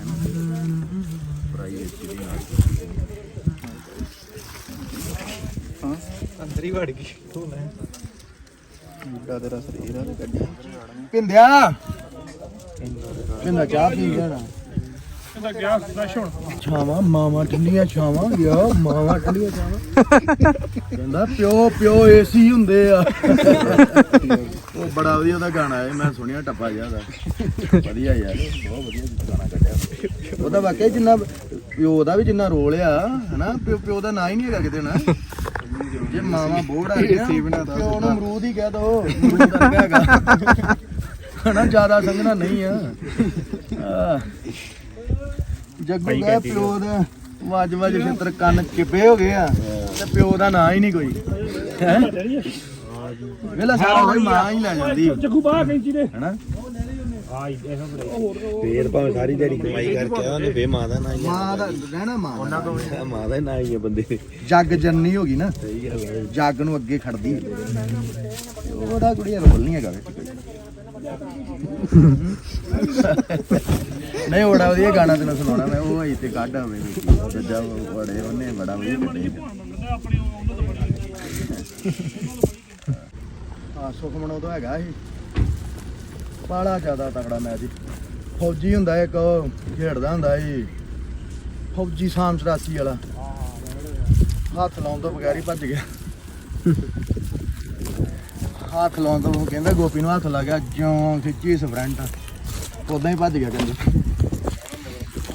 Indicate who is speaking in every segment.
Speaker 1: ਆ ਪ੍ਰਾਈਵੇਟ ਦੀ
Speaker 2: ਹਾਂ ਅੰਦਰ ਹੀ ਵੜ ਗਈ। ਤੂੰ ਲੈ ਮੁੰਡਾ ਤੇਰਾ ਸਰੀਰ ਆ ਤੇ ਗੱਡੀ
Speaker 1: ਪਿੰਦਿਆ ਪਿੰਦਾ ਚਾਹ ਪੀ ਗਿਆ
Speaker 3: ਹੁਣ।
Speaker 1: ਛਾਵਾਂ ਮਾਵਾਂ ਠੰਡੀਆਂ ਛਾਵਾਂ ਯਾ ਮਾਵਾਂ ਠੰਡੀਆਂ ਛਾਵਾਂ। ਕਹਿੰਦਾ ਪਿਓ ਪਿਓ ਏਸੀ ਹੁੰਦੇ ਆ। ਉਹ ਬੜਾ ਵਧੀਆ ਉਹਦਾ ਗਾਣਾ ਹੈ ਮੈਂ ਸੁਣਿਆ ਟੱਪਾ ਜਿਹਾ ਦਾ ਵਧੀਆ ਯਾਰ ਬਹੁਤ ਵਧੀਆ ਗਾਣਾ ਕੱਢਿਆ। ਉਹਦਾ ਵਾਕਿਆ ਹੀ ਜਿੰਨਾ ਪਿਓ ਦਾ ਵੀ ਜਿੰਨਾ ਰੋਲ ਆ ਹਨਾ? ਪਿਓ ਪਿਓ ਦਾ ਨਾਂ ਹੀ ਨਹੀਂ ਹੈਗਾ ਕਿਤੇ ਨਾ। ਜੇ ਮਾਵਾਂ ਬੋੜ ਆ ਗਿਆ ਪਿਓ ਨੂੰ ਅਮਰੂਦ ਹੀ ਕਹਿ ਦੋ ਅਮਰੂਦ ਵਰਗਾ ਹੈਗਾ। ਹਨਾ ਜ਼ਿਆਦਾ ਸੰਗਣਾ ਨਹੀਂ ਆ। ਜੱਗੂ ਗਿਆ ਪਿਓ ਦਾ ਵੱਜ ਵੱਜ ਫਿੱਤਰ ਕੰਨ ਚਿੱਬੇ ਹੋ ਗਏ ਆ। ਤੇ ਪਿਓ ਦਾ ਨਾਂ ਹੀ ਨਹੀਂ ਕੋਈ। ਹੈ? ਵੇਲਾ ਸਾਰਾ ਕੋਈ ਮਾਂ ਹੀ ਲੈ ਜਾਂਦੀ।
Speaker 3: ਜੱਗੂ ਬਾਹਰ ਕੈਂਚੀ ਦੇ।
Speaker 1: ਹੈਨਾ?
Speaker 2: ਫੇਰ ਭਾਵੇਂ ਸਾਰੀ ਦਿਹਾੜੀ ਕਮਾਈ ਕਰਕੇ ਆ ਉਹਨੇ ਫੇਰ ਮਾਂ ਦਾ ਨਾਂ ਹੀ
Speaker 1: ਮਾਂ ਦਾ ਰਹਿਣਾ ਮਾਂ ਉਹਨਾਂ ਤੋਂ
Speaker 2: ਆ ਮਾਂ ਦਾ ਨਾਂ ਹੀ ਆ ਬੰਦੇ। ਦੇ
Speaker 1: ਜੱਗ ਜਨਨੀ ਹੋ ਗਈ ਨਾ
Speaker 2: ਸਹੀ ਗੱਲ ਹੈ
Speaker 1: ਜੱਗ ਨੂੰ ਅੱਗੇ ਖੜਦੀ। ਉਹਦਾ ਕੁੜੀ ਰੋਲ ਨਹੀਂ ਹੈਗਾ। ਨਹੀਂ ਬੜਾ ਵਧੀਆ ਗਾਣਾ ਤੈਨੂੰ ਸੁਣਾਉਣਾ ਮੈਂ ਉਹ ਹੀ ਤੇ ਕੱਢ ਹੋਵੇ ਜੱਜਾ ਬੜੇ ਉਹਨੇ ਬੜਾ ਵਧੀਆ ਕੱਢਿਆ ਹਾਂ ਸੁਖਮਨ ਉਹ ਤਾਂ ਹੈਗਾ ਸੀ। ਬਾਲਾ ਜ਼ਿਆਦਾ ਤਕੜਾ ਮੈਚ ਸੀ। ਫੌਜੀ ਹੁੰਦਾ ਇੱਕ ਖੇਡਦਾ ਹੁੰਦਾ ਸੀ। ਫੌਜੀ ਸਾਮ 84 ਵਾਲਾ। ਹੱਥ ਲਾਉਣ ਤੋਂ ਬਗੈਰ ਹੀ ਭੱਜ ਗਿਆ। ਹੱਥ ਲਾਉਣ ਤੋਂ ਕਹਿੰਦਾ ਗੋਪੀ ਨੂੰ ਹੱਥ ਲੱਗ ਗਿਆ ਜਿਉਂ ਖਿੱਚੀ ਸਪਰੈਂਟ। ਉਦਾਂ ਹੀ ਭੱਜ ਗਿਆ ਕਹਿੰਦੇ।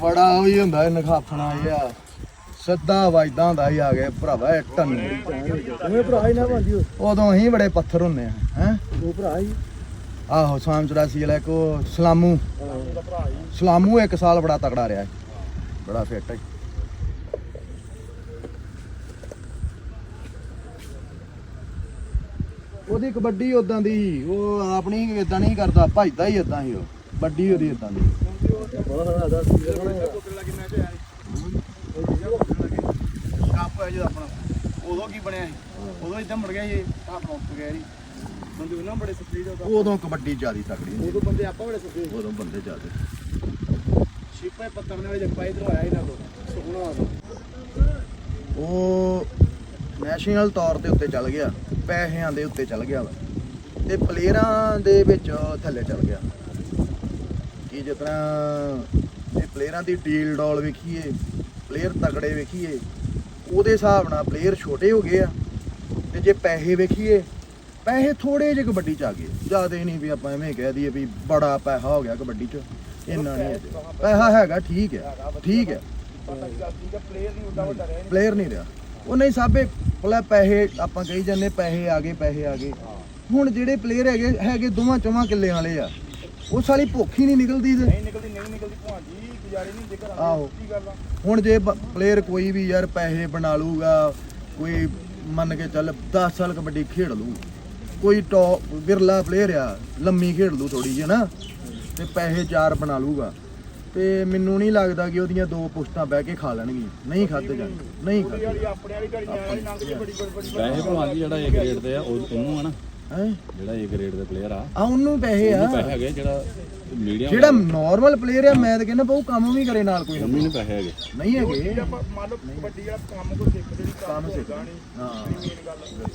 Speaker 1: ਬੜਾ ਉਹ ਹੀ ਹੁੰਦਾ ਇਹ ਨਖਾਫਣਾ ਜਿਹਾ ਸਿੱਧਾ ਵੱਜਦਾ ਹੁੰਦਾ ਸੀ ਆ ਗਿਆ ਭਰਾਵਾ ਇਹ ਟਨ
Speaker 2: ਤੁਮੇ ਭਰਾ ਹੀ ਨਾ ਭਾਂਜੀ
Speaker 1: ਉਦੋਂ ਹੀ ਬੜੇ ਪੱਥਰ ਹੁੰਦੇ ਆ ਹੈ?
Speaker 2: ਉਹ ਭਰਾ ਹੀ।
Speaker 1: ਆਹੋ ਸਾਮ 84 ਵਾਲਾ ਇੱਕ ਸਲਾਮੂ। ਸਲਾਮੂ ਇੱਕ ਸਾਲ ਬੜਾ ਤਕੜਾ ਰਿਹਾ ਹੈ। ਬੜਾ ਫਿੱਟ ਹੈ। ਉਹਦੀ ਕਬੱਡੀ ਉਦਾਂ ਦੀ, ਉਹ ਆਪਣੀ ਇਦਾਂ ਨਹੀਂ ਕਰਦਾ, ਭੱਜਦਾ ਹੀ ਇਦਾਂ ਹੀ ਉਹ। ਵੱਡੀ ਉਹਦੀ ਇਦਾਂ ਦੀ। ਕੱਪ ਹੈ ਜਿਹੜਾ ਆਪਣਾ। ਉਦੋਂ ਕੀ ਬਣਿਆ ਸੀ? ਉਦੋਂ ਇਦਾਂ ਮੁੜ ਗਿਆ ਸੀ ਆਪਣਾ ਉੱਠ ਗਿਆ ਸੀ।
Speaker 2: ਬੰਦੇ ਉਹਨਾਂ ਬੜੇ ਸਪੀਡ
Speaker 1: ਉਦੋਂ ਕਬੱਡੀ ਜਿਆਦੀ ਤਕੜੀ
Speaker 2: ਉਦੋਂ ਬੰਦੇ ਆਪਾਂ ਬੜੇ ਸਪੀਡ
Speaker 1: ਉਦੋਂ ਬੰਦੇ ਜਿਆਦੇ।
Speaker 2: ਸ਼ਿਪੇ ਪੱਤਰ ਨੇ ਜੱਪਾ ਇਧਰ ਆਇਆ ਇਹਨਾਂ ਤੋਂ ਸੋਹਣਾ
Speaker 1: ਉਹ ਨੈਸ਼ਨਲ ਤੌਰ ਤੇ ਉੱਤੇ ਚੱਲ ਗਿਆ ਪੈਸਿਆਂ ਦੇ ਉੱਤੇ ਚੱਲ ਗਿਆ ਵਾ। ਤੇ ਪਲੇਅਰਾਂ ਦੇ ਵਿੱਚ ਥੱਲੇ ਚੱਲ ਗਿਆ। ਕਿ ਜਿਸ ਤਰ੍ਹਾਂ ਇਹ ਪਲੇਅਰਾਂ ਦੀ ਡੀਲ ਡੋਲ ਵੇਖੀਏ ਪਲੇਅਰ ਤਗੜੇ ਵੇਖੀਏ ਉਹਦੇ ਹਿਸਾਬ ਨਾਲ ਪਲੇਅਰ ਛੋਟੇ ਹੋ ਗਏ ਆ। ਤੇ ਜੇ ਪੈਸੇ ਵੇਖੀਏ ਪੈਸੇ ਥੋੜੇ ਜਿਹੇ ਕਬੱਡੀ ਚ ਆ ਗਏ। ਜ਼ਿਆਦਾ ਨਹੀਂ ਵੀ ਆਪਾਂ ਐਵੇਂ ਕਹਿ ਦਈਏ ਵੀ ਬੜਾ ਪੈਸਾ ਹੋ ਗਿਆ ਕਬੱਡੀ ਚ। ਇੰਨਾ ਨਹੀਂ ਅਜੇ। ਪੈਸਾ ਹੈਗਾ ਠੀਕ ਹੈ ਠੀਕ ਹੈ। ਪਲੇਅਰ ਨਹੀਂ ਰਿਹਾ। ਉਹ ਨਹੀਂ ਸਾਬੇ ਭਲਾ ਪੈਸੇ ਆਪਾਂ ਕਹੀ ਜਾਂਦੇ ਪੈਸੇ ਆ ਗਏ ਪੈਸੇ ਆ ਗਏ। ਹੁਣ ਜਿਹੜੇ ਪਲੇਅਰ ਹੈਗੇ ਹੈਗੇ ਦੋਵਾਂ ਚੋਵਾਂ ਕਿੱਲੇ ਵਾਲੇ ਆ। ਉਹ ਸਾਲੀ ਭੁੱਖ ਹੀ ਨਹੀਂ ਨਿਕਲਦੀ ਤੇ।
Speaker 3: ਨਿਕਲਦੀ ਨਹੀਂ ਨਿਕਲਦੀ ਭਾਂਜੀ ਗੁਜ਼ਾਰੇ ਨਹੀਂ ਜ਼ਿਕਰ
Speaker 1: ਆਹੋ।
Speaker 3: ਕੀ ਗੱਲ ਆ।
Speaker 1: ਹੁਣ ਜੇ ਪਲੇਅਰ ਕੋਈ ਵੀ ਯਾਰ ਪੈਸੇ ਬਣਾ ਲੂਗਾ ਕੋਈ ਮੰਨ ਕੇ ਚੱਲ 10 ਸਾਲ ਕਬੱਡੀ ਖੇਡ ਲੂ ਕੋਈ ਟੌਪ ਵਿਰਲਾ ਪਲੇਅਰ ਆ ਲੰਮੀ ਖੇਡ ਲੂ ਥੋੜੀ ਜਿਹੀ ਨਾ ਤੇ ਪੈਸੇ ਚਾਰ ਬਣਾ ਲੂਗਾ ਤੇ ਮੈਨੂੰ ਨਹੀਂ ਲੱਗਦਾ ਕਿ ਉਹਦੀਆਂ ਦੋ ਪੁਸ਼ਤਾਂ ਬਹਿ ਕੇ ਖਾ ਲੈਣਗੀਆਂ। ਨਹੀਂ ਖਾਦੇ ਜਾਣ ਨਹੀਂ ਖਾਦੇ
Speaker 3: ਆਪਣੇ ਵਾਲੀ ਘੜੀ ਵਾਲੀ ਲੰਘ ਜੇ ਬੜੀ ਬੜੀ
Speaker 4: ਜਿਹੜਾ ਏ ਗ੍ਰੇਡ ਦੇ ਆ ਉਹ ਉਹਨੂੰ ਆ ਨਾ
Speaker 1: ਹੈ?
Speaker 4: ਜਿਹੜਾ ਏ ਗ੍ਰੇਡ ਦੇ ਪਲੇਅਰ ਆ।
Speaker 1: ਆ ਉਹਨੂੰ ਪੈਸੇ ਆ।
Speaker 4: ਉਹਨੂੰ ਪੈਸੇ ਹੈਗੇ ਜਿਹੜਾ ਮੀਡੀਅਮ
Speaker 1: ਜਿਹੜਾ ਨਾਰਮਲ ਪਲੇਅਰ ਆ ਮੈਂ ਤਾਂ ਕਹਿੰਦਾ ਬਹੁ ਕੰਮ ਵੀ ਕਰੇ ਨਾਲ ਕੋਈ।
Speaker 4: ਮੰਮੀ ਨੂੰ ਪੈਸੇ ਹੈਗੇ।
Speaker 1: ਨਹੀਂ ਹੈਗੇ।
Speaker 3: ਆਪਾਂ ਮੰਨ ਲਓ ਕਬੱਡੀ ਵਾਲਾ ਕੰਮ ਕੋ ਸਿੱਖਦੇ ਨਹੀਂ
Speaker 1: ਕੰਮ ਸਿੱਖ।
Speaker 3: ਨਹੀਂ
Speaker 1: ਹਾਂ।
Speaker 3: ਮੇਨ ਗੱਲ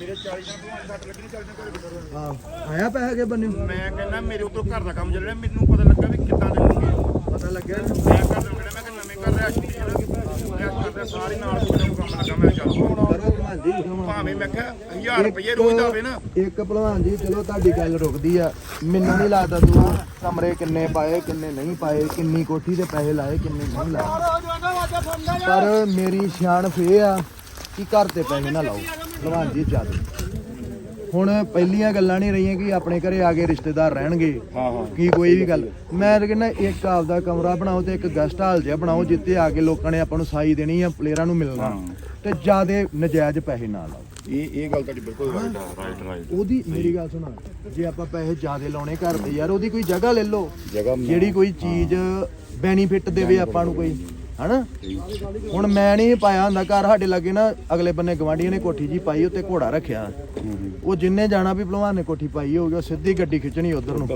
Speaker 3: ਮੇਰੇ 40 ਨਾਲ ਤੋਂ ਸੱਟ ਲੱਗਣੀ 40 ਨਾਲ ਘਰੇ
Speaker 1: ਹਾਂ ਆਇਆ ਪੈਸੇ ਕੇ ਬੰਨੇ
Speaker 3: ਮੈਂ ਕਹਿੰਦਾ ਮੇਰੇ ਉੱਤੋਂ ਘਰ ਦਾ ਕੰਮ ਚੱਲ ਰਿਹਾ ਮੈਨੂੰ ਪਤਾ ਲੱਗਾ ਵੀ ਕਿੱਦਾਂ ਦੇ ਹੋਣਗੇ
Speaker 1: ਪਤਾ ਲੱਗਿਆ? ਨਾ?
Speaker 3: ਮੈਂ ਘਰ ਦਾ ਕਹਿੰਦਾ ਮੈਂ ਕਿ ਨਵੇਂ ਘਰ ਰਿਹਾ ਸੀ ਜਿਹੜਾ ਕਰਦਾ ਸਾਰੇ ਨਾਲ ਕੋਈ ਨਾ ਕੋਈ ਕੰਮ ਲੱਗਾ ਮੈਂ ਚੱਲ
Speaker 1: ਕਰੋ ਭਾਂਜੀ
Speaker 3: ਭਾਵੇਂ ਮੈਂ ਕਿਹਾ 1000 ਰੁਪਏ ਰੋਜ਼ ਦਾ ਹੋਵੇ ਨਾ।
Speaker 1: ਇੱਕ ਭਲਵਾਨ ਜੀ ਚਲੋ ਤੁਹਾਡੀ ਗੱਲ ਰੁਕਦੀ ਆ। ਮੈਨੂੰ ਨਹੀਂ ਲੱਗਦਾ ਤੂੰ ਕਮਰੇ ਕਿੰਨੇ ਪਾਏ ਕਿੰਨੇ ਨਹੀਂ ਪਾਏ ਕਿੰਨੀ ਕੋਠੀ ਦੇ ਪੈਸੇ ਲਾਏ ਕਿੰਨੇ ਨਹੀਂ ਲਾਏ। ਪਰ ਮੇਰੀ ਸਿਆਣਪ ਇਹ ਆ ਕਿ ਘਰ ਤੇ ਪੈਸੇ ਨਾ ਲਾਓ। ਭਲਵਾਨ ਜੀ ਚੱਲ ਹੁਣ ਪਹਿਲੀਆਂ ਗੱਲਾਂ ਨਹੀਂ ਰਹੀਆਂ ਕਿ ਆਪਣੇ ਘਰੇ ਆ ਕੇ ਰਿਸ਼ਤੇਦਾਰ ਰਹਿਣਗੇ
Speaker 3: ਹਾਂ ਹਾਂ।
Speaker 1: ਕੀ ਕੋਈ ਵੀ ਗੱਲ। ਮੈਂ ਤਾਂ ਕਹਿੰਦਾ ਇੱਕ ਆਪਦਾ ਕਮਰਾ ਬਣਾਓ ਤੇ ਇੱਕ ਗੈਸਟ ਹਾਲ ਜਿਹਾ ਬਣਾਓ ਜਿੱਥੇ ਆ ਕੇ ਲੋਕਾਂ ਨੇ ਆਪਾਂ ਨੂੰ ਸਾਈ ਦੇਣੀ ਆ ਪਲੇਅਰਾਂ ਨੂੰ ਮਿਲਣਾ ਤੇ ਜਿਆਦੇ ਨਜਾਇਜ਼ ਪੈਸੇ ਨਾ ਲਾਓ।
Speaker 3: ਇਹ ਇਹ ਗੱਲ ਤੁਹਾਡੀ ਬਿਲਕੁਲ ਰਾਈਟ ਆ। ਰਾਈਟ ਰਾਈਟ
Speaker 1: ਉਹਦੀ ਮੇਰੀ ਗੱਲ ਸੁਣਾ ਜੇ ਆਪਾਂ ਪੈਸੇ ਜ਼ਿਆਦੇ ਲਾਉਣੇ ਘਰ ਤੇ ਯਾਰ ਉਹਦੀ ਕੋਈ ਜਗ੍ਹਾ ਲੈ ਲਓ। ਜਿਹੜੀ ਕੋਈ ਚੀਜ਼ ਬੈਨੀਫਿਟ ਦੇਵੇ ਆਪਾਂ ਨੂੰ ਕੋਈ। ਹਨਾ? ਹੁਣ ਮੈਂ ਨਹੀਂ ਪਾਇਆ ਹੁੰਦਾ ਘਰ ਸਾਡੇ ਲੱਗੇ ਨਾ ਅਗਲੇ ਬੰਨੇ ਗਵਾਂਢੀਆਂ ਨੇ ਕੋਠੀ ਜੀ ਪਾਈ ਉੱਤੇ ਘੋੜਾ ਰੱਖਿਆ। ਉਹ ਜਿੰਨੇ ਜਾਣਾ ਵੀ ਭਲਵਾਨ ਨੇ ਕੋਠੀ ਪਾਈ ਹੋਊਗੀ ਉਹ ਸਿੱਧੀ ਗੱਡੀ ਖਿੱਚਣੀ ਉਧਰ ਨੂੰ।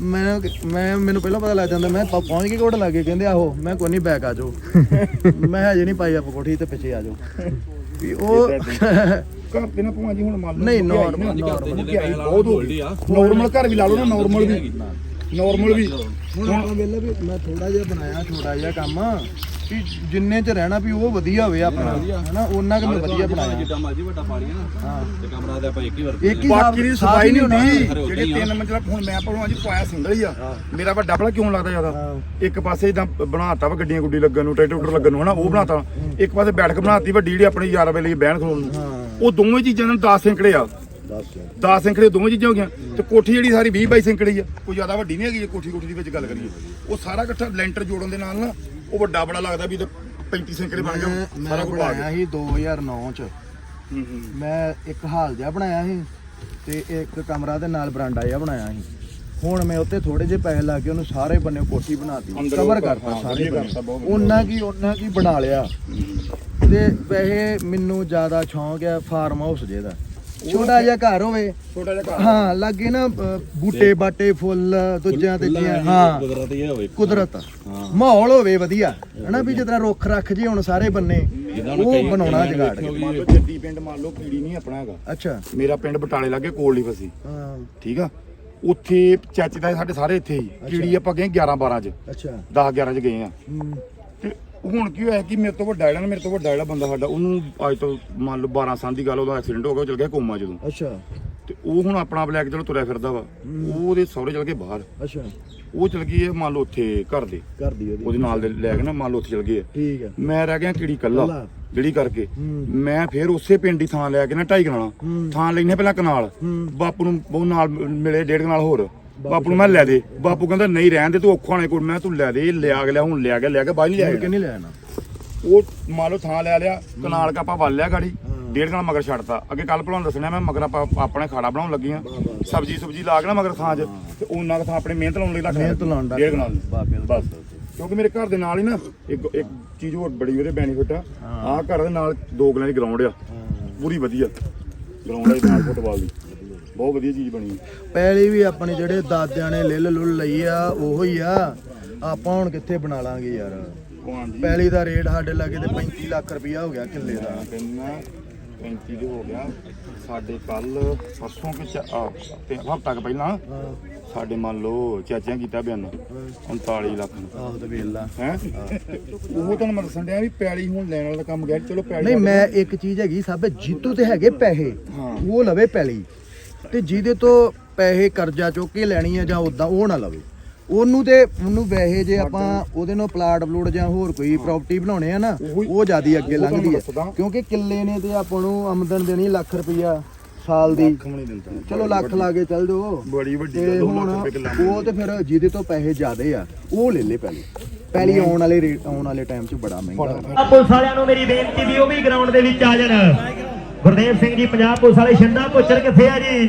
Speaker 1: ਮੈਂ ਮੈਂ ਮੈਨੂੰ ਪਹਿਲਾਂ ਪਤਾ ਲੱਗ ਜਾਂਦਾ ਮੈਂ ਪਹੁੰਚ ਕੇ ਕੋਟ ਲੱਗੇ? ਕਹਿੰਦੇ ਆਹੋ। ਮੈਂ ਕੋਈ ਨਹੀਂ ਬੈਕ ਆ ਜਾਓ। ਮੈਂ ਹਜੇ ਨਹੀਂ ਪਾਈ ਆਪ ਕੋਠੀ ਤੇ ਪਿੱਛੇ ਆ ਜਾਓ। ਵੀ ਉਹ
Speaker 3: ਘਰ ਤੇ ਨਾ ਭੂਆ ਜੀ ਹੁਣ ਮੰਨ ਲਓ
Speaker 1: ਨਹੀਂ,
Speaker 3: ਮਹਿੰਗਾਈ
Speaker 1: normal,
Speaker 3: ਨਾ,
Speaker 1: normal।
Speaker 3: ਮਹਿੰਗਾਈ ਬਹੁਤ ਹੋ ਗਈ। ਨਾਰਮਲ ਘਰ ਵੀ ਲਾ ਲਓ ਨਾ ਨਾਰਮਲ ਵੀ। ਨਾਰਮਲ ਵੀ।
Speaker 1: ਹੁਣ ਆਪਾਂ ਵੇਲੇ ਵੀ ਮੈਂ ਥੋੜਾ ਜਿਹਾ ਬਣਾਇਆ ਛੋਟਾ ਜਿਹਾ ਕੰਮ। ਵੀ ਜਿੰਨੇ ਚ ਰਹਿਣਾ ਵੀ ਉਹ ਵਧੀਆ ਹੋਵੇ ਆਪਣਾ ਹਨਾ? ਉਹਨਾਂ ਕਿ ਮੈਂ ਵਧੀਆ ਬਣਾਇਆ।
Speaker 4: ਜਿੱਦਾਂ ਮਰਜ਼ੀ ਵੱਡਾ ਪਾਣੀ ਹੈ ਨਾ। ਤੇ ਕਮਰਾ ਤੇ ਆਪਾਂ ਇੱਕ ਹੀ ਵਰਤ
Speaker 1: ਇੱਕ ਹੀ
Speaker 3: ਬਾਕੀ ਦੀ ਸਫ਼ਾਈ ਨਹੀਂ। ਹੁੰਦੀ।
Speaker 4: ਹੋਣਾ।
Speaker 3: ਜਿਹੜੇ ਤਿੰਨ ਮੰਜ਼ਲਾ ਹੁਣ ਮੈਂ ਭਲਵਾਂ ਜੀ ਪਾਇਆ ਸਿੰਗਲ ਹੀ ਆ। ਮੇਰਾ ਵੱਡਾ ਭਲਾ ਕਿਉਂ ਲੱਗਦਾ ਜ਼ਿਆਦਾ। ਇੱਕ ਪਾਸੇ ਇਦਾਂ ਬਣਾਤਾ ਵਾ ਗੱਡੀਆਂ ਗੁੱਡੀ ਲੱਗਣ ਨੂੰ ਟਰੈਕਟਰ ਟਰੂਕਟਰ ਲੱਗਣ ਨੂੰ ਹਨਾ? ਉਹ ਬਣਾਤਾ। ਇੱਕ ਪਾਸੇ ਬੈਠਕ ਬਣਾਤੀ ਵੱਡੀ ਜਿਹੜੀ ਆਪਣੀ ਯਾਰ ਵੇਲੇ ਬਹਿਣ ਖਲੋਣ ਨੂੰ। ਉਹ ਦੋਵੇਂ ਚੀਜ਼ਾਂ ਨਾਲ 10 ਸਿੰਕੜੇ ਆ। 10 ਸਿੰਕੜੇ ਦੋਵੇਂ ਚੀਜ਼ਾਂ ਹੋ ਗਈਆਂ ਤੇ ਕੋਠੀ ਜਿਹੜੀ ਸਾਰੀ 20 ਬਾਈ ਸਿੰਕੜੀ ਆ। ਕੋਈ ਜ਼ਿਆਦਾ ਵੱਡੀ ਨਹੀਂ ਹੈਗੀ ਜੇ ਕੋਠੀ ਕੋਠੀ ਦੀ ਵਿੱਚ ਗੱਲ ਕਰੀਏ। ਉਹ ਸਾਰਾ ਇਕੱਠਾ ਲੈਂਟਰ ਜੋੜਨ ਦੇ ਨਾਲ ਨਾ ਉਹ ਵੱਡਾ ਬੜਾ ਲੱਗਦਾ ਵੀ ਤੇ 35 ਸਿੰਕੜੇ ਬਣ ਗਿਆ ਸਾਰਾ ਕੁਝ ਆ
Speaker 1: ਬਣਾਇਆ
Speaker 3: ਗਿਆ
Speaker 1: ਸੀ 2009 ਚ। ਮੈਂ ਇੱਕ ਹਾਲ ਜਿਹਾ ਬਣਾਇਆ ਸੀ ਤੇ ਇੱਕ ਕਮਰਾ ਦੇ ਨਾਲ ਬਰਾਂਡਾ ਜਿਹਾ ਬਣਾਇਆ ਸੀ। ਹੁਣ ਮੈਂ ਉੱਤੇ ਥੋੜੇ ਜਿਹੇ ਪੈਸੇ ਲਾ ਕੇ ਉਹਨੂੰ ਸਾਰੇ ਬੰਨੇ ਕੋਠੀ ਬਣਾਤੀ।
Speaker 3: ਅੰਦਰ
Speaker 1: ਕਵਰ ਕਰਤਾ ਸਾਰੇ। ਉਹਨਾਂ ਕੀ ਉਹਨਾਂ ਕੀ ਬਣਾ ਲਿਆ। ਤੇ ਵੈਸੇ ਮੈਨੂੰ ਜ਼ਿਆਦਾ ਸ਼ੌਂਕ ਹੈ ਫਾਰਮ ਹਾਊਸ ਜਿਹਦਾ ਛੋਟਾ ਜਿਹਾ ਘਰ ਹੋਵੇ।
Speaker 3: ਛੋਟਾ ਜਿਹਾ ਘਰ।
Speaker 1: ਹਾਂ ਲੱਗੇ ਨਾ ਅ, ਬੂਟੇ ਬਾਟੇ ਫੁੱਲ ਦੂਜਿਆਂ ਤੇ ਜੀਆਂ ਹਾਂ।
Speaker 4: ਕੁਦਰਤ ਹੀ ਹੋਵੇ
Speaker 1: ਕੁਦਰਤ। ਮਾਹੌਲ ਹੋਵੇ ਵਧੀਆ। ਹਨਾ ਵੀ ਜਿੱਦਾਂ ਰੁੱਖ ਰੱਖ ਜੇ ਹੁਣ ਸਾਰੇ ਬੰਨੇ
Speaker 4: ਜਿੱਦਾਂ ਹੁਣ
Speaker 1: ਉਹ
Speaker 4: ਕਈ-
Speaker 1: ਬਣਾਉਣਾ
Speaker 4: ਕਈਆਂ ਨੇ
Speaker 1: ਜਗਾੜ
Speaker 4: ਵੀ
Speaker 3: ਮੰਨ ਲਓ ਜੱਦੀ ਪਿੰਡ ਮੰਨ ਲਓ ਕੀੜੀ ਨਹੀਂ ਆਪਣਾ ਹੈਗਾ।
Speaker 1: ਅੱਛਾ।
Speaker 3: ਮੇਰਾ ਪਿੰਡ ਬਟਾਲੇ ਲੱਗੇ ਕੋਲ ਨਹੀਂ ਫਸੀ।
Speaker 1: ਹਾਂ।
Speaker 3: ਠੀਕ ਆ? ਉੱਥੇ ਚਾਚੇ ਦਾ ਸਾਡੇ ਸਾਰੇ ਇੱਥੇ ਹੀ। ਕੀੜੀ ਆਪਾਂ ਗਏ 11 12 ਚ।
Speaker 1: ਅੱਛਾ।
Speaker 3: 10 11 ਚ ਗਏ ਆ।
Speaker 1: ਹੂੰ।
Speaker 3: ਤੇ ਹੁਣ ਕੀ ਹੋਇਆ ਕਿ ਮੇਰੇ ਤੋਂ ਵੱਡਾ ਜਿਹੜਾ ਨਾ ਮੇਰੇ ਤੋਂ ਵੱਡਾ ਜਿਹੜਾ ਬੰਦਾ ਸਾਡਾ ਉਹਨੂੰ ਅੱਜ ਤੋਂ ਮੰਨ ਲਓ 12 ਸਾਲ ਦੀ ਗੱਲ ਉਹਦਾ ਐਕਸੀਡੈਂਟ ਹੋ ਗਿਆ ਉਹ ਚਲ ਗਿਆ ਕੋਮਾ ਜਦੋਂ।
Speaker 1: ਅੱਛਾ।
Speaker 3: ਤੇ ਉਹ ਹੁਣ ਆਪਣਾ ਆਪ ਲੈ ਕੇ ਚਲੋ ਤੁਰਿਆ ਫਿਰਦਾ ਵਾ ਉਹ ਉਹਦੇ ਸਹੁਰੇ ਚਲ ਗਏ ਬਾਹਰ।
Speaker 1: ਅੱਛਾ।
Speaker 3: ਉਹ ਚਲ ਗਈ ਹੈ ਮੰਨ ਲਓ ਉੱਥੇ ਘਰ ਦੇ।
Speaker 1: ਕਰਦੀ ਉਹਦੀ।
Speaker 3: ਉਹਦੇ ਨਾਲ ਦੇ ਲੈ ਕੇ ਨਾ ਮੰਨ ਲਓ ਉੱਥੇ ਚਲ ਗਏ।
Speaker 1: ਠੀਕ ਹੈ
Speaker 3: ਮੈਂ ਰਹਿ ਗਿਆ ਕੀੜੀ ਕੱਲਾ। ਜਿਹੜੀ ਕਰਕੇ। ਮੈਂ ਫੇਰ ਉਸੇ ਪਿੰਡ ਦੀ ਥਾਂ ਲੈ ਕੇ ਨਾ ਢਾਈ ਕਨਾਲਾਂ। ਥਾਂ ਲੈਣੇ ਪਹਿਲਾਂ ਕਨਾਲ। ਬਾਪੂ ਨੂੰ ਬਹੁਤ ਨਾਲ ਮਿਲੇ ਡੇਢ ਕਨਾਲ ਹੋਰ। ਬਾਪੂ ਨੂੰ ਮੈਂ ਲੈ ਦੇ। ਬਾਪੂ ਕਹਿੰਦਾ ਨਹੀਂ ਰਹਿਣ ਦੇ ਤੂੰ ਔਖਾ ਹੋਣੇ ਕੋਲ ਮੈਂ ਤੂੰ ਲੈ ਦੇ ਲਿਆ ਗਿਆ ਹੁਣ ਲਿਆ ਗਿਆ ਲਿਆ ਕੇ ਬਾਹਰ ਨਹੀਂ
Speaker 1: ਮੁੜ ਕੇ
Speaker 3: ਲਿਆ
Speaker 1: ਨਹੀਂ ਲੈਣਾ
Speaker 3: ਉਹ ਮੰਨ ਲਓ ਥਾਂ ਲੈ ਲਿਆ ਕਨਾਲ ਕਾ ਆਪਾਂ ਵੱਲ ਲਿਆ ਗਾੜੀ
Speaker 1: ਹਾਂ।
Speaker 3: ਡੇਢ ਕਨਾਲ ਮਗਰ ਛੱਡਤਾ। ਅੱਗੇ ਕੱਲ ਭਲਵਾਨ ਦੱਸਣਾ ਮੈਂ ਮਗਰ ਆਪਾਂ ਆਪਣੇ ਖਾੜਾ ਬਣਾਉਣ ਲੱਗੀਆਂ। ਸਬਜੀ ਸੁਬਜੀ ਲਾ ਕੇ ਨਾ ਮਗਰ ਥਾਂ 'ਚ ਤੇ ਉਹਨਾਂ ਦਾ ਥਾਂ ਆਪਣੇ ਮਿਹਨਤ ਲਾਉਣ ਲਈ ਲਿਆ।
Speaker 1: ਮਿਹਨਤ ਲਾਉਣ ਦਾ
Speaker 3: ਡੇਢ ਕਨਾਲ।
Speaker 1: ਬਸ,
Speaker 3: ਕਿਉਂਕਿ ਮੇਰੇ ਘਰ ਦੇ ਨਾਲ ਹੀ ਨਾ ਇੱਕ ਇੱਕ ਚੀਜ਼ ਹੋਰ ਬੜੀ ਉਹਦੇ ਬੈਨੀਫਿਟ ਆ। ਆਹ ਘਰ ਦੇ ਨਾਲ ਦੋ ਗਲਾਂ ਦੀ ਗਰਾਊਂਡ ਆ। ਪੂਰੀ ਵਧੀਆ। ਗਰਾਊਂਡ ਆ ਨਾਲ ਫੁੱਟਬਾਲ ਦੀ। ਬਹੁਤ ਵਧੀਆ ਚੀਜ਼ ਬਣੀ
Speaker 1: ਪਹਿਲੀ ਵੀ ਆਪਣੇ ਜਿਹੜੇ ਦਾਦਿਆਂ ਨੇ ਲਿੱਲ ਲੁੱਲ ਲਈ ਆ ਉਹੋ ਹੀ ਆ। ਆਪਾਂ ਹੁਣ ਕਿੱਥੇ ਬਣਾ ਲਾਂਗੇ ਯਾਰ? ਪਹਿਲੀ ਦਾ ਰੇਟ ਸਾਡੇ ਲਾਗੇ ਤੇ 35 ਲੱਖ ਰੁਪਇਆ ਹੋ ਗਿਆ ਕਿੱਲੇ ਦਾ।
Speaker 3: ਮੈਂ ਕਹਿੰਦਾ 35 ਦੇ ਹੋ ਗਿਆ। ਸਾਡੇ ਕੱਲ ਪਰਸੋਂ ਕਿ ਤੇ ਹਫ਼ਤਾ ਕੁ ਪਹਿਲਾਂ ਸਾਡੇ ਮੰਨ ਲਓ ਚਾਚਿਆਂ ਕੀਤਾ ਬਿਆਨ 39 ਲੱਖ ਨੂੰ।
Speaker 1: ਆਹੋ ਤੇ ਵੇਲਾ
Speaker 3: ਹੈ? ਉਹ ਤੁਹਾਨੂੰ ਮੈਂ ਦੱਸਣ ਡਿਆ ਵੀ ਪੈਲੀ ਹੁਣ ਲੈਣ ਵਾਲਾ ਕੰਮ ਗਿਆ ਚਲੋ ਪੈਲੀ
Speaker 1: ਨਹੀਂ ਮੈਂ ਇੱਕ ਚੀਜ਼ ਹੈਗੀ ਸਭ ਜੀਤੂ ਤੇ ਹੈਗੇ ਪੈਸੇ। ਉਹ ਲਵੇ ਪੈਲੀ। ਤੇ ਜਿਹਦੇ ਤੋਂ ਪੈਸੇ ਕਰਜ਼ਾ ਚੁੱਕ ਕੇ ਲੈਣੀ ਆ ਜਾਂ ਉਦਾਂ ਉਹ ਨਾ ਲਵੇ। ਉਹਨੂੰ ਤੇ ਉਹਨੂੰ ਵੈਸੇ ਜੇ ਆਪਾਂ ਉਹਦੇ ਨਾਲ ਪਲਾਟ ਪਲੂਟ ਜਾਂ ਹੋਰ ਕੋਈ ਪ੍ਰਾਪਰਟੀ ਬਣਾਉਣੇ ਆ ਨਾ
Speaker 3: ਉਹੀ-
Speaker 1: ਜਿਆਦੀ ਅੱਗੇ ਲੰਘਦੀ ਹੈ। ਕਿਉਂਕਿ ਕਿੱਲੇ ਨੇ ਤੇ ਆਪਾਂ ਨੂੰ ਆਮਦਨ ਦੇਣੀ ਲੱਖ ਰੁਪਈਆ ਸਾਲ ਦੀ। ਚਲੋ ਲੱਖ ਲਾ ਕੇ ਚੱਲ ਜਾਓ।
Speaker 3: ਬੜੀ ਵੱਡੀ ਗੱਲ, ਦੋ
Speaker 1: ਹੁਣ
Speaker 3: ਲੱਖ ਰੁਪਏ ਕਿੱਲਾ
Speaker 1: ਉਹ ਤੇ ਫਿਰ ਜਿਹਦੇ ਤੋਂ ਪੈਸੇ ਜ਼ਿਆਦੇ ਆ ਉਹ ਲੈ ਲੈ ਪਹਿਲੀ। ਪਹਿਲੀ ਆਉਣ ਵਾਲੇ ਆਉਣ ਵਾਲੇ ਟਾਈਮ 'ਚ ਬੜਾ ਮਹਿੰਗਾ।
Speaker 5: ਆ ਪੁਲਿਸ ਵਾਲਿਆਂ ਨੂੰ ਮੇਰੀ ਬੇਨਤੀ ਵੀ ਉਹ ਵੀ ਗਰਾਊਂਡ ਦੇ ਵਿੱਚ ਆ ਜਾਣ। ਗੁਰਦੇਵ ਸਿੰਘ ਜੀ, ਪੰਜਾਬ ਪੁਲਿਸ ਵਾਲੇ ਛੰਦਾ ਪੁੱਛਰ ਕਿੱਥੇ ਆ ਜੀ?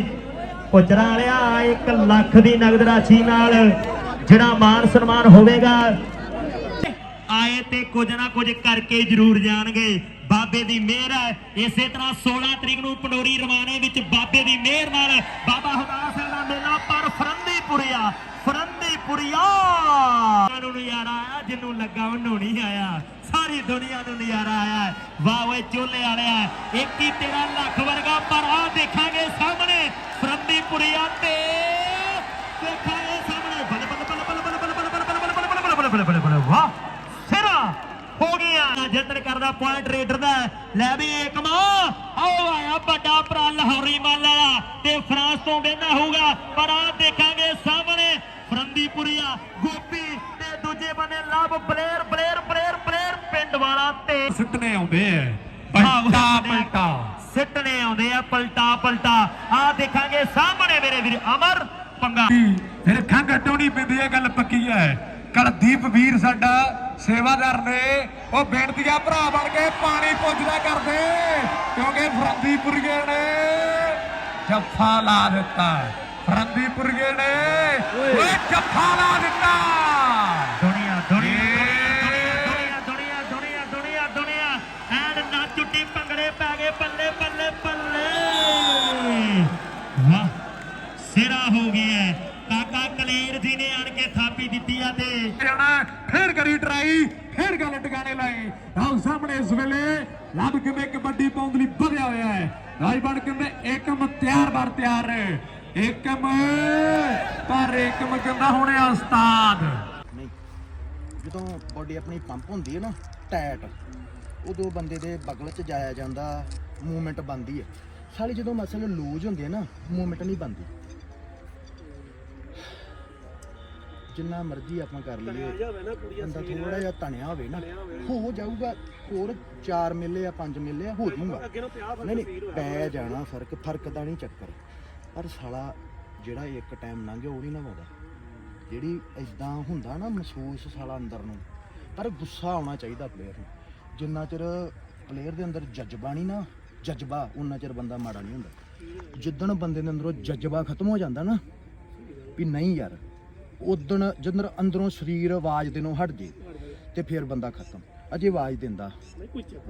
Speaker 5: ਪੁੱਛਰਾਂ ਵਾਲਿਆ 1 ਲੱਖ ਦੀ ਨਗਦ ਰਾਸ਼ੀ ਨਾਲ ਜਿਹੜਾ ਮਾਨ ਸਨਮਾਨ ਹੋਵੇਗਾ, ਆਏ ਤੇ ਕੁਝ ਨਾ ਕੁਝ ਕਰਕੇ ਜ਼ਰੂਰ ਜਾਣਗੇ। ਬਾਬੇ ਦੀ ਮਿਹਰ ਹੈ। ਇਸੇ ਤਰ੍ਹਾਂ 16 ਤਰੀਕ ਨੂੰ ਪੰਡੋਰੀ ਰਵਾਨੇ ਵਿੱਚ ਬਾਬੇ ਦੀ ਮਿਹਰ ਨਾਲ ਬਾਬਾ ਹੁਦਾ ਦਾ ਮੇਲਾ ਪਰ ਫਰੰਦੀਪੁਰੀਆ ਫਰੰਦੀਪੁਰੀਆ ਨੂੰ ਨਜ਼ਾਰਾ ਆਇਆ ਜਿੰਨੂੰ ਲੱਗਾ ਉਹਨੂੰ ਨਹੀਂ ਆਇਆ ਸਾਰੀ ਦੁਨੀਆ ਨੂੰ ਨਜ਼ਾਰਾ ਆਇਆ ਵਾਹ ਓਏ ਚੋਲੇ ਵਾਲਿਆ ਇੱਕ ਹੀ ਤੇਰਾ ਲੱਖ ਵਰਗਾ ਪਰ ਆ ਦੇਖਾਂਗੇ ਸਾਹਮਣੇ ਫਰੰਦੀਪੁਰੀਆ ਤੇ ਦੇਖਾਂਗੇ ਸਾਹਮਣੇ ਬੱਲੇ ਬੱਲੇ ਬੱਲੇ ਬੱਲੇ ਬੱਲੇ ਬੱਲੇ ਬੱਲੇ ਬੱਲੇ ਬੱਲੇ ਬੱਲੇ ਬੱਲੇ ਬੱਲੇ ਬੱਲੇ ਬੱਲੇ ਵਾਹ ਸਿਰਾ ਹੋ ਗਿਆ ਜਤਨ ਕਰਦਾ ਪੁਆਇੰਟ ਰੇਡਰ ਦਾ ਲੈ ਵੀ ਇੱਕ ਮਾਂ ਆਓ ਆਇਆ ਵੱਡਾ ਭਰਾ ਲਾਹੌਰੀ ਮਾਲ ਵਾਲਾ ਤੇ ਫਰਾਂਸ ਤੋਂ ਵੇਨਾ ਹੋਊਗਾ ਪਰ ਆ ਦੇਖਾਂਗੇ ਸਾਹਮਣੇ ਫਰੰਦੀਪੁਰੀਆ ਗੋਪੀ ਤੇ ਦੂਜੇ ਬੰਨੇ ਲਵ ਬਲੇਰ ਬਲੇਰ ਬਲੇਰ ਬਲੇਰ ਪਿੰਡ ਵਾਲਾ ਤੇ
Speaker 6: ਸੁੱਟਣੇ ਆਉਂਦੇ ਐ
Speaker 5: ਪਲਟਾ
Speaker 6: ਪਲਟਾ।
Speaker 5: ਸਿੱਟਣੇ ਆਉਂਦੇ ਆ ਪਲਟਾ ਪਲਟਾ। ਆ ਦੇਖਾਂਗੇ ਸਾਹਮਣੇ ਮੇਰੇ ਵੀਰ ਅਮਰ ਪੰਗਾ।
Speaker 6: ਫਿਰ ਖੰਗ ਟੋਣੀ ਪੈਂਦੀ ਹੈ ਗੱਲ ਪੱਕੀ ਐ ਕਲਦੀਪ ਵੀਰ ਸਾਡਾ ਸੇਵਾਦਾਰ ਨੇ ਉਹ ਬੇਨਤੀਆ ਭਰਾ ਬਣ ਕੇ ਪਾਣੀ ਪੁੱਜਦਾ ਕਰਦੇ ਕਿਉਂਕਿ ਫਰੰਦੀਪੁਰਗੇ ਨੇ ਜੱਫਾ ਲਾ ਦਿੱਤਾ। ਫਰੰਦੀਪੁਰਗੇ ਨੇ ਓਏ। ਜੱਫਾ ਲਾ ਦਿੱਤਾ।
Speaker 5: ਦੁਨੀਆ ਦੁਨੀਆ ਦੁਨੀਆ ਦੁਨੀਆ ਦੁਨੀਆ ਦੁਨੀਆ ਐਨ ਨੱਚ ਉੱਟੀ ਭੰਗੜੇ ਪੈ ਗਏ ਬੱਲੇ ਬੱਲੇ ਬੱਲੇ ਵਾਹ ਸਿਰਾ ਹੋ ਗਿਆ। ਕਾਕਾ ਕਲੇਰ
Speaker 6: ਫੇਰ ਕਰੀ ਟਰਾਈ ਫੇਰ ਗੱਲ ਟਿਕਾਣੇ ਲਾਈ ਆਹ ਸਾਹਮਣੇ ਇਸ ਵੇਲੇ ਲੱਭ ਕਿਵੇਂ ਕਬੱਡੀ ਪਾਉਣ ਲਈ ਵਧਿਆ ਹੋਇਆ ਹੈ। ਰਾਜਬਣ ਕਹਿੰਦੇ ਏਕਮ ਤਿਆਰ ਬਰ ਤਿਆਰ। ਏਕਮ ਪਰ ਏਕਮ ਕਹਿੰਦਾ ਹੁਣ ਉਸਤਾਦ।
Speaker 1: ਨਹੀਂ ਜਦੋਂ ਬੋਡੀ ਆਪਣੀ ਪੰਪ ਹੁੰਦੀ ਹੈ ਨਾ ਟਾਇਟ ਉਦੋਂ ਬੰਦੇ ਦੇ ਬਗਲ 'ਚ ਜਾਇਆ ਜਾਂਦਾ ਮੂਵਮੈਂਟ ਬਣਦੀ ਹੈ। ਸਾਲੀ ਜਦੋਂ ਮਸਲ ਲੂਜ਼ ਹੁੰਦੀ ਹੈ ਨਾ ਮੂਵਮੈਂਟ ਨਹੀਂ ਬਣਦੀ। ਜਿੰਨਾ ਮਰਜ਼ੀ ਆਪਾਂ ਕਰ ਲਈਏ ਬੰਦਾ ਥੋੜਾ ਜਿਹਾ ਤਣਿਆ ਹੋਵੇ ਨਾ ਹੋ ਜਾਊਗਾ ਹੋਰ 4 ਮਿਲੇ ਆ 5 ਮਿਲੇ ਆ ਹੋ ਜਾਊਗਾ। ਨਹੀਂ ਨਹੀਂ ਪੈ ਜਾਣਾ ਫ਼ਰਕ ਫ਼ਰਕ ਦਾ ਨਹੀਂ ਚੱਕਰ। ਪਰ ਸਾਲਾ ਜਿਹੜਾ ਇੱਕ ਟਾਈਮ ਲੰਘ ਗਿਆ ਉਹ ਨਹੀਂ ਨਵਾਉਂਦਾ ਜਿਹੜੀ ਇਦਾਂ ਹੁੰਦਾ ਨਾ ਮਹਿਸੂਸ ਸਾਲਾ ਅੰਦਰ ਨੂੰ ਪਰ ਗੁੱਸਾ ਆਉਣਾ ਚਾਹੀਦਾ ਪਲੇਅਰ ਨੂੰ। ਜਿੰਨਾ ਚਿਰ ਪਲੇਅਰ ਦੇ ਅੰਦਰ ਜਜ਼ਬਾ ਨਹੀਂ ਨਾ ਜਜ਼ਬਾ ਉਨਾ ਚਿਰ ਬੰਦਾ ਮਾੜਾ ਨਹੀਂ ਹੁੰਦਾ। ਜਿੱਦਣ ਬੰਦੇ ਦੇ ਅੰਦਰੋਂ ਜਜ਼ਬਾ ਖਤਮ ਹੋ ਜਾਂਦਾ ਨਾ ਵੀ ਨਹੀਂ ਯਾਰ ਉਦਣ ਜਦੋਂ ਅੰਦਰੋਂ ਸਰੀਰ ਆਵਾਜ਼ ਦੇਣੋਂ ਹਟ ਜੇ ਤੇ ਫਿਰ ਬੰਦਾ ਖਤਮ। ਅਜੇ ਆਵਾਜ਼ ਦਿੰਦਾ।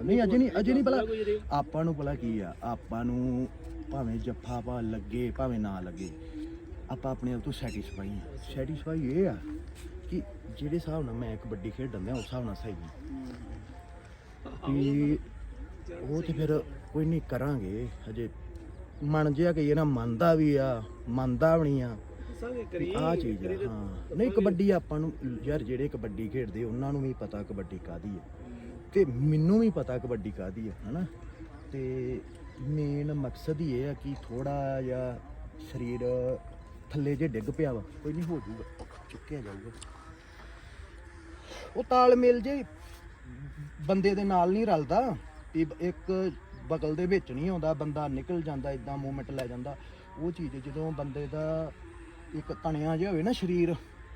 Speaker 1: ਨਹੀਂ ਅਜੇ ਨਹੀਂ ਅਜੇ ਨਹੀਂ ਭਲਾ। ਆਪਾਂ ਨੂੰ ਭਲਾ ਕੀ ਆ ਆਪਾਂ ਨੂੰ ਭਾਵੇਂ ਜੱਫਾ ਪਾ ਲੱਗੇ ਭਾਵੇਂ ਨਾ ਲੱਗੇ ਆਪਾਂ ਆਪਣੇ ਆਪ ਤੋਂ ਸੈਟੀਸਫਾਈ ਆ ਸੈਟੀਸਫਾਈ ਇਹ ਆ ਕਿ ਜਿਹੜੇ ਹਿਸਾਬ ਨਾਲ ਮੈਂ ਕਬੱਡੀ ਖੇਡਣ ਦਿਆਂ ਉਸ ਹਿਸਾਬ ਨਾਲ ਸਹੀ ਵੀ ਉਹ ਤੇ ਫਿਰ ਕੋਈ ਨਹੀਂ ਕਰਾਂਗੇ ਹਜੇ ਮਨ ਜਿਆ ਕਹੀਏ ਨਾ ਮੰਨਦਾ ਵੀ ਆ ਮੰਨਦਾ ਵੀ ਨਹੀਂ ਆ। ਆ ਚੀਜ਼ ਆ ਹਾਂ। ਨਹੀਂ ਕਬੱਡੀ ਆਪਾਂ ਨੂੰ ਯਾਰ ਜਿਹੜੇ ਕਬੱਡੀ ਖੇਡਦੇ ਉਹਨਾਂ ਨੂੰ ਵੀ ਪਤਾ ਕਬੱਡੀ ਕਾਦੀ ਹੈ ਤੇ ਮੈਨੂੰ ਵੀ ਪਤਾ ਕਬੱਡੀ ਕਾਦੀ ਹੈ ਹਨਾ? ਤੇ ਮੇਨ ਮਕਸਦ ਹੀ ਇਹ ਆ ਕਿ ਥੋੜਾ ਜਿਹਾ ਸਰੀਰ ਥੱਲੇ ਜੇ ਡਿੱਗ ਪਿਆ ਵਾ, ਕੋਈ ਨਹੀਂ ਹੋ ਜਾਊਗਾ ਚੁੱਕਿਆ ਜਾਊਗਾ। ਉਹ ਤਾਲਮੇਲ ਜੇ ਬੰਦੇ ਦੇ ਨਾਲ ਨਹੀਂ ਰਲਦਾ, ਵੀ ਇੱਕ ਬਗਲ ਦੇ ਵਿੱਚ ਨਹੀਂ ਆਉਂਦਾ, ਬੰਦਾ ਨਿਕਲ ਜਾਂਦਾ ਇਦਾਂ ਮੂਵਮੈਂਟ ਲੈ ਜਾਂਦਾ, ਉਹ ਚੀਜ਼ ਜਦੋਂ ਬੰਦੇ ਦਾ ਇੱਕ ਤਣਿਆ ਜਿਹਾ ਹੋਵੇ ਨਾ ਸਰੀਰ,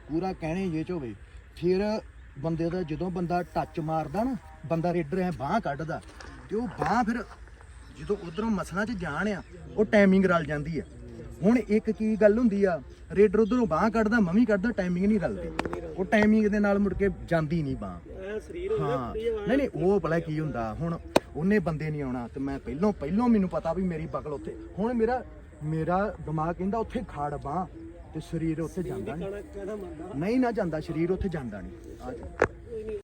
Speaker 1: ਪੂਰਾ ਕਹਿਣੇ ਜੇ ਚ ਹੋਵੇ, ਫਿਰ ਬੰਦੇ ਦਾ ਜਦੋਂ ਬੰਦਾ ਟੱਚ ਮਾਰਦਾ ਨਾ, ਬੰਦਾ ਰੇਡਰ ਐ ਬਾਹ ਕੱਢਦਾ, ਤੇ ਉਹ ਬਾਹ ਫਿਰ ਜਦੋਂ ਉਧਰੋਂ ਮਸਲਾਂ 'ਚ ਜਾਣ ਆ, ਉਹ ਟਾਈਮਿੰਗ ਰਲ ਜਾਂਦੀ ਆ। ਹੁਣ ਇੱਕ ਕੀ ਗੱਲ ਹੁੰਦੀ ਆ, ਰੇਡਰ ਉਧਰੋਂ ਬਾਹ ਕੱਢਦਾ, ਮਮੀ ਕੱਢਦਾ ਟਾਈਮਿੰਗ ਨਹੀਂ ਰਲਦੀ। ਉਹ ਟਾਈਮਿੰਗ ਦੇ ਨਾਲ ਮੁੜ ਕੇ ਜਾਂਦੀ ਨਹੀਂ ਬਾਹ। ਹਾਂ, ਨਹੀਂ ਨਹੀਂ, ਉਹ ਭਲਾ ਕੀ ਹੁੰਦਾ, ਹੁਣ ਉਹਨੇ ਬੰਦੇ ਨਹੀਂ ਆਉਣਾ, ਤੇ ਮੈਂ ਪਹਿਲੋਂ ਪਹਿਲੋਂ ਮੈਨੂੰ ਪਤਾ ਵੀ ਮੇਰੀ ਬਕਲ ਉੱਥੇ। ਹੁਣ ਮੇਰਾ ਮੇਰਾ ਦਿਮਾਗ ਕਹਿੰਦਾ ਉੱਥੇ ਖਾੜ ਬਾਹ, ਤੇ ਸਰੀਰ ਉੱਥੇ ਜਾਂਦਾ ਨਹੀਂ। ਨਹੀਂ ਨਾ ਜਾਂਦਾ, ਸਰੀਰ ਉੱਥੇ ਜਾਂਦਾ ਨਹੀਂ। ਆ